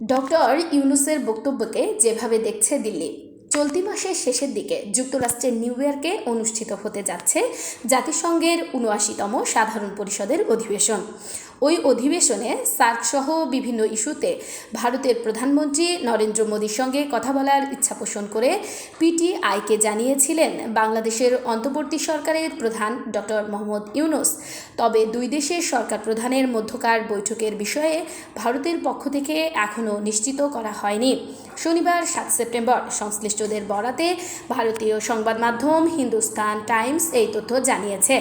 Doctor ইউনুসের বক্তব্যকে যেভাবে দেখছে দিল্লি, চলতি মাসের শেষের দিকে যুক্তরাষ্ট্রের নিউ ইয়র্কে অনুষ্ঠিত হতে যাচ্ছে জাতিসংঘের উনআশিতম সাধারণ পরিষদের অধিবেশন। ওই অধিবেশনে সার্ক সহ বিভিন্ন ইস্যুতে ভারতের প্রধানমন্ত্রী নরেন্দ্র মোদীর সঙ্গে কথা বলার ইচ্ছা পোষণ করে পিটিআইকে জানিয়েছিলেন বাংলাদেশের অন্তর্বর্তী সরকারের প্রধান ডক্টর মোহাম্মদ ইউনুস। তবে দুই দেশের সরকার প্রধানের মধ্যকার বৈঠকের বিষয়ে ভারতের পক্ষ থেকে এখনও নিশ্চিত করা হয়নি। শনিবার সাত সেপ্টেম্বর সংশ্লিষ্টদের বরাতে ভারতীয় সংবাদ মাধ্যম হিন্দুস্তান টাইমস এই তথ্য জানিয়েছে।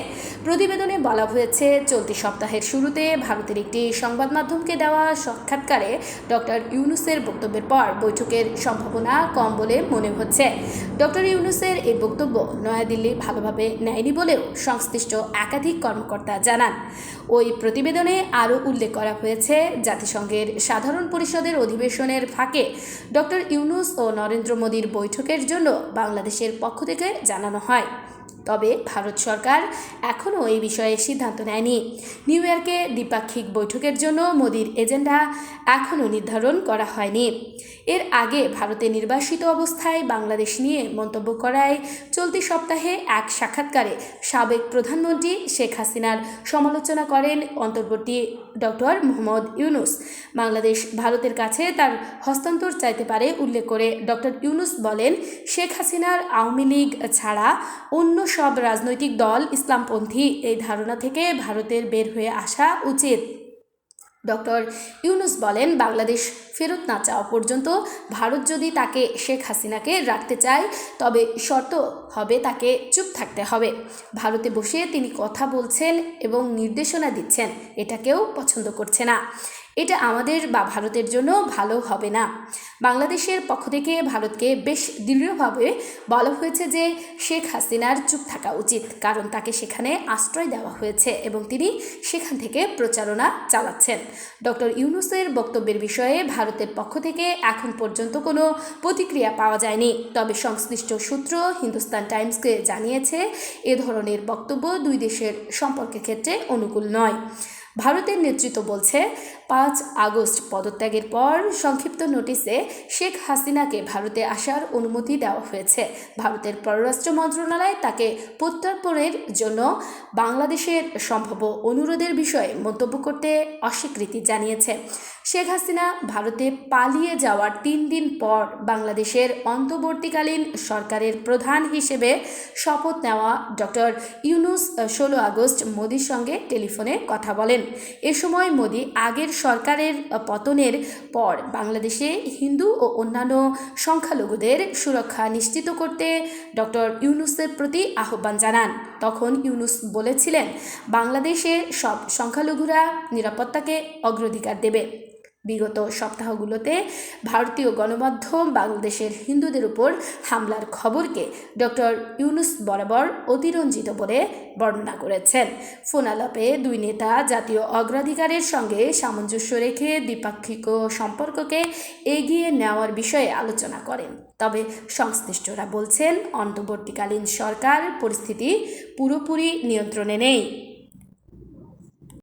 প্রতিবেদনে বলা হয়েছে, চলতি সপ্তাহের শুরুতে ভারতের একটি সংবাদ মাধ্যমকে দেওয়া সাক্ষাৎকারে ডক্টর ইউনুসের বক্তব্যের পর বৈঠকের সম্ভাবনা কম বলে মনে হচ্ছে। ডক্টর ইউনুসের এই বক্তব্য নয়াদিল্লি ভালোভাবে নেয়নি বলেও সংশ্লিষ্ট একাধিক কর্মকর্তা জানান। ওই প্রতিবেদনে আরও উল্লেখ করা হয়েছে, জাতিসংঘের সাধারণ পরিষদের অধিবেশনের ফাঁকে ডক্টর ইউনুস ও নরেন্দ্র মোদীর বৈঠকের জন্য বাংলাদেশের পক্ষ থেকে জানানো হয়। তবে ভারত সরকার এখনও এই বিষয়ে সিদ্ধান্ত নেয়নি। নিউ ইয়র্কে দ্বিপাক্ষিক বৈঠকের জন্য মোদির এজেন্ডা এখনও নির্ধারণ করা হয়নি। এর আগে ভারতে নির্বাসিত অবস্থায় বাংলাদেশ নিয়ে মন্তব্য করায় চলতি সপ্তাহে এক সাক্ষাৎকারে সাবেক প্রধানমন্ত্রী শেখ হাসিনার সমালোচনা করেন অন্তর্বর্তী ডক্টর মোহাম্মদ ইউনুস। বাংলাদেশ ভারতের কাছে তার হস্তান্তর চাইতে পারে উল্লেখ করে ডক্টর ইউনুস বলেন, শেখ হাসিনার আওয়ামী লীগ ছাড়া অন্য সব রাজনৈতিক দল ইসলামপন্থী। এই ধারণা থেকে ভারতের বের হয়ে আসা উচিত। ডক্টর ইউনুস বলেন, বাংলাদেশ ফেরত না চাওয়া পর্যন্ত ভারত যদি তাকে শেখ হাসিনাকে রাখতে চায়, তবে শর্ত হবে তাকে চুপ থাকতে হবে। ভারতে বসে তিনি কথা বলছেন এবং নির্দেশনা দিচ্ছেন এটা কেউ পছন্দ করছে না। এটা আমাদের বা ভারতের জন্য ভালো হবে না। বাংলাদেশের পক্ষ থেকে ভারতকে বেশ দৃঢ়ভাবে বলা হয়েছে যে শেখ হাসিনার চুপ থাকা উচিত, কারণ তাকে সেখানে আশ্রয় দেওয়া হয়েছে এবং তিনি সেখান থেকে প্রচারণা চালাচ্ছেন। ডক্টর ইউনুসের বক্তব্যের বিষয়ে ভারতের পক্ষ থেকে এখন পর্যন্ত কোনো প্রতিক্রিয়া পাওয়া যায়নি। তবে সংশ্লিষ্ট সূত্র হিন্দুস্তান টাইমসকে জানিয়েছে, এ ধরনের বক্তব্য দুই দেশের সম্পর্কের ক্ষেত্রে অনুকূল নয়। ভারতের নেতৃত্ব বলছে, পাঁচ আগস্ট পদত্যাগের পর সংক্ষিপ্ত নোটিশে শেখ হাসিনাকে ভারতে আসার অনুমতি দেওয়া হয়েছে। ভারতের পররাষ্ট্র মন্ত্রণালয় তাকে প্রত্যর্পণের জন্য বাংলাদেশের সম্ভাব্য অনুরোধের বিষয়ে মন্তব্য করতে অস্বীকৃতি জানিয়েছে। শেখ হাসিনা ভারতে পালিয়ে যাওয়ার তিন দিন পর বাংলাদেশের অন্তর্বর্তীকালীন সরকারের প্রধান হিসেবে শপথ নেওয়া ডক্টর ইউনুস ষোলো আগস্ট মোদির সঙ্গে টেলিফোনে কথা বলেন। এ সময় মোদি আগের সরকারের পতনের পর বাংলাদেশে হিন্দু ও অন্যান্য সংখ্যালঘুদের সুরক্ষা নিশ্চিত করতে ডক্টর ইউনুসের প্রতি আহ্বান জানান। তখন ইউনুস বলেছিলেন বাংলাদেশে সব সংখ্যালঘুরা নিরাপত্তাকে অগ্রাধিকার দেবে। বিগত সপ্তাহগুলোতে ভারতীয় গণমাধ্যম বাংলাদেশের হিন্দুদের উপর হামলার খবরকে ডক্টর ইউনুস বরাবর অতিরঞ্জিত বলে বর্ণনা করেছেন। ফোনালাপে দুই নেতা জাতীয় অগ্রাধিকারের সঙ্গে সামঞ্জস্য রেখে দ্বিপাক্ষিক সম্পর্ককে এগিয়ে নেওয়ার বিষয়ে আলোচনা করেন। তবে সংশ্লিষ্টরা বলছেন, অন্তর্বর্তীকালীন সরকার পরিস্থিতি পুরোপুরি নিয়ন্ত্রণে নেই।